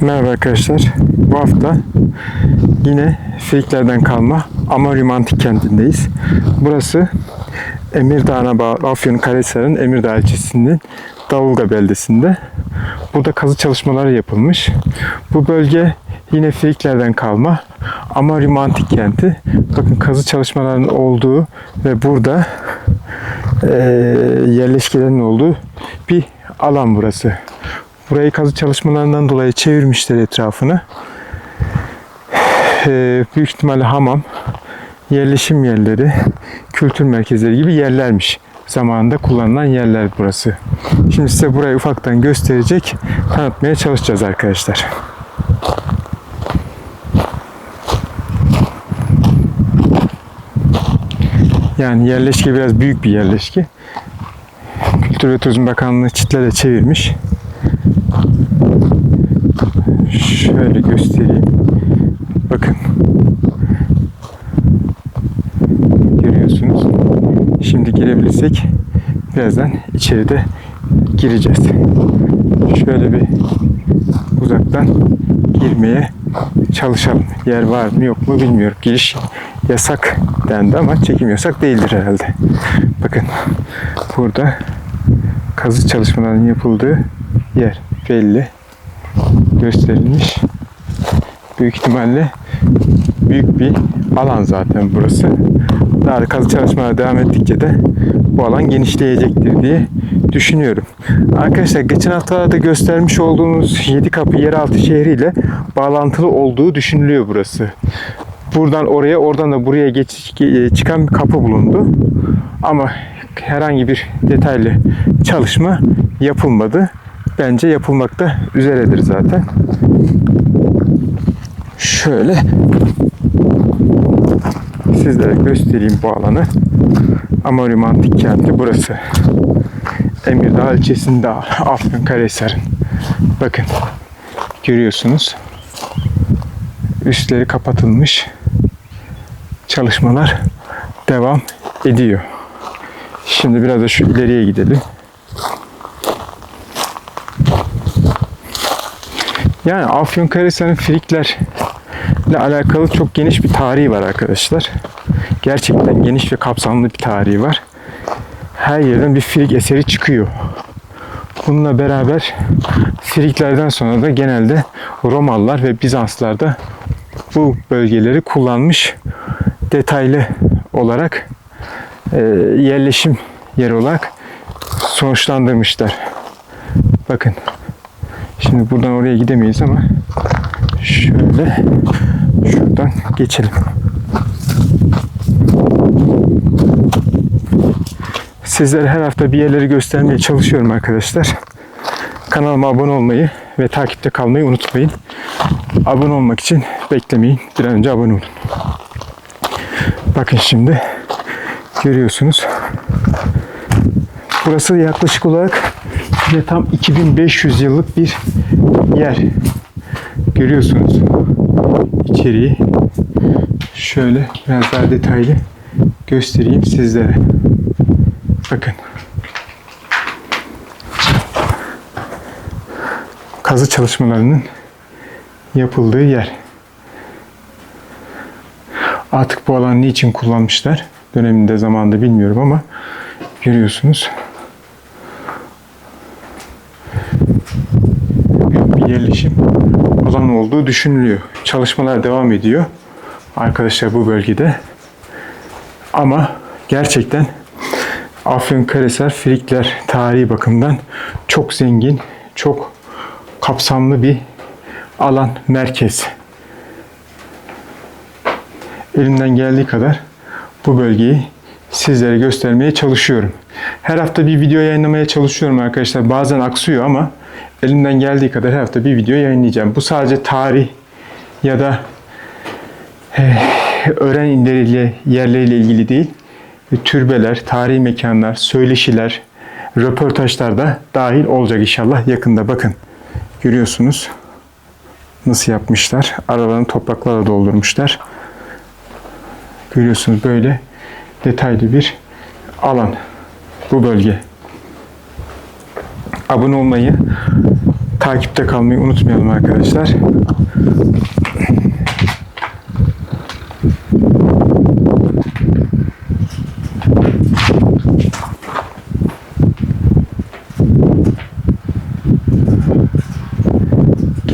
Merhaba arkadaşlar. Bu hafta yine Friklerden kalma Amorium Antik kentindeyiz. Burası Emirdağ'a bağlı Afyon Karahisar'ın Emirdağ ilçesinin Davulga beldesinde. Burada kazı çalışmaları yapılmış. Bu bölge yine Friklerden kalma Amorium Antik kenti. Bakın kazı çalışmalarının olduğu ve burada eee yerleşkelerin olduğu bir alan burası. Burayı kazı çalışmalarından dolayı çevirmişler etrafını. Ee, büyük ihtimalle hamam, yerleşim yerleri, kültür merkezleri gibi yerlermiş. Zamanında kullanılan yerler burası. Şimdi size burayı ufaktan gösterecek, tanıtmaya çalışacağız arkadaşlar. Yani yerleşke biraz büyük bir yerleşke. Kültür ve Turizm Bakanlığı çitlere çevirmiş. Şöyle göstereyim. Bakın. Görüyorsunuz. Şimdi girebilirsek birazdan içeride gireceğiz. Şöyle bir uzaktan girmeye çalışalım. Yer var mı yok mu bilmiyorum. Giriş yasak dendi ama çekim yasak değildir herhalde. Bakın burada kazı çalışmalarının yapıldığı yer belli gösterilmiş. Büyük ihtimalle büyük bir alan zaten burası. Daha da kazı çalışmalar devam ettikçe de bu alan genişleyecektir diye düşünüyorum. Arkadaşlar geçen haftalarda göstermiş olduğumuz Yedi Kapı yeraltı şehriyle bağlantılı olduğu düşünülüyor burası. Buradan oraya, oradan da buraya geç, çıkan bir kapı bulundu. Ama herhangi bir detaylı çalışma yapılmadı. Bence yapılmakta üzeredir zaten. Şöyle sizlere göstereyim bu alanı. Amorium Antik Kenti burası. Emirdağ ilçesinde Afyonkarahisar'ın. Bakın görüyorsunuz. Üstleri kapatılmış. Çalışmalar devam ediyor. Şimdi biraz da şu ileriye gidelim. Yani Afyonkarahisar'ın Friklerle alakalı çok geniş bir tarihi var arkadaşlar. Gerçekten geniş ve kapsamlı bir tarihi var. Her yerden bir Frik eseri çıkıyor. Bununla beraber Friklerden sonra da genelde Romalılar ve Bizanslılar da bu bölgeleri kullanmış detaylı olarak e, yerleşim yeri olarak sonuçlandırmışlar. Bakın Şimdi buradan oraya gidemeyiz ama şöyle şuradan geçelim. Sizlere her hafta bir yerleri göstermeye çalışıyorum arkadaşlar. Kanalıma abone olmayı ve takipte kalmayı unutmayın. Abone olmak için beklemeyin. Bir an önce abone olun. Bakın şimdi görüyorsunuz. Burası yaklaşık olarak ve tam 2500 yıllık bir yer. Görüyorsunuz içeriği. Şöyle biraz daha detaylı göstereyim sizlere. Bakın. Kazı çalışmalarının yapıldığı yer. Artık bu alanı niçin kullanmışlar? Döneminde zamanında bilmiyorum ama görüyorsunuz. Yerleşim alanı olduğu düşünülüyor. Çalışmalar devam ediyor arkadaşlar bu bölgede. Ama gerçekten Afyonkarahisar Frikler tarihi bakımından çok zengin, çok kapsamlı bir alan, merkez. Elimden geldiği kadar bu bölgeyi sizlere göstermeye çalışıyorum. Her hafta bir video yayınlamaya çalışıyorum arkadaşlar. Bazen aksıyor ama elimden geldiği kadar her hafta bir video yayınlayacağım. Bu sadece tarih ya da eh, öğren illeriyle, yerleriyle ilgili değil. Türbeler, tarihi mekanlar, söyleşiler, röportajlar da dahil olacak inşallah yakında. Bakın görüyorsunuz nasıl yapmışlar. Aralarını topraklarla doldurmuşlar. Görüyorsunuz böyle detaylı bir alan bu bölge. Abone olmayı, takipte kalmayı unutmayalım arkadaşlar.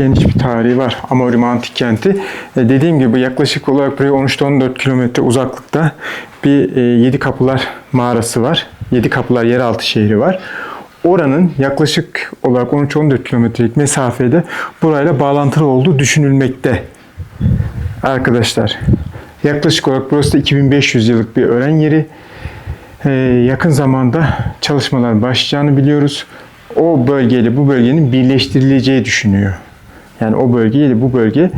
geniş bir tarihi var Amorim Antik Kenti. E, dediğim gibi yaklaşık olarak buraya 13-14 kilometre uzaklıkta bir e, Yedi Kapılar mağarası var. Yedi Kapılar yeraltı şehri var. Oranın yaklaşık olarak 13-14 kilometrelik mesafede burayla bağlantılı olduğu düşünülmekte. Arkadaşlar yaklaşık olarak burası da 2500 yıllık bir öğren yeri. E, yakın zamanda çalışmalar başlayacağını biliyoruz. O bölgeyle bu bölgenin birleştirileceği düşünüyor. Yani o bölge ile bu bölge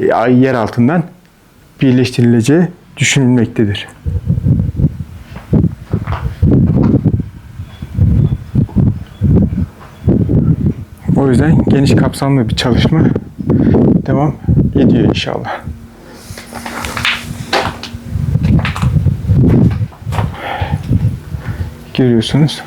e, yer altından birleştirileceği düşünülmektedir. O yüzden geniş kapsamlı bir çalışma devam ediyor inşallah. Görüyorsunuz.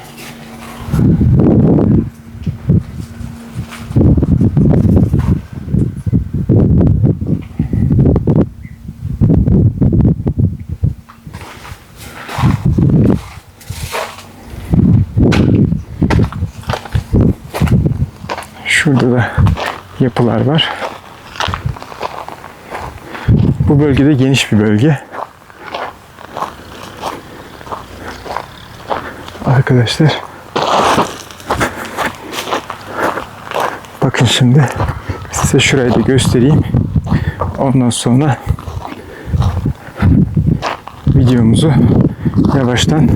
Şurada da yapılar var. Bu bölgede geniş bir bölge. Arkadaşlar bakın şimdi size şurayı da göstereyim. Ondan sonra videomuzu yavaştan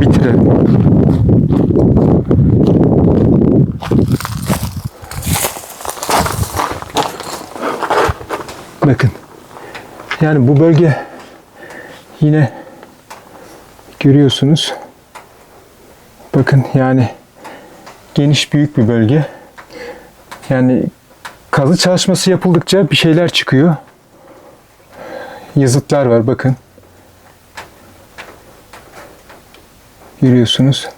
bitirelim. Bakın. Yani bu bölge yine görüyorsunuz. Bakın yani geniş büyük bir bölge. Yani kazı çalışması yapıldıkça bir şeyler çıkıyor. Yazıtlar var bakın. Görüyorsunuz.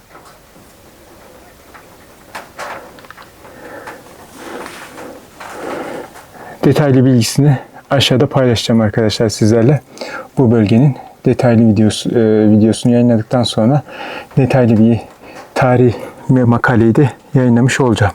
Detaylı bilgisini aşağıda paylaşacağım arkadaşlar sizlerle. Bu bölgenin detaylı videosu, e, videosunu yayınladıktan sonra detaylı bir tarih ve makaleyi de yayınlamış olacağım.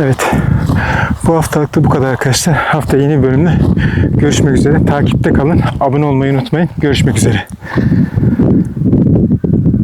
Evet. Bu haftalık da bu kadar arkadaşlar. Hafta yeni bölümde görüşmek üzere. Takipte kalın. Abone olmayı unutmayın. Görüşmek üzere.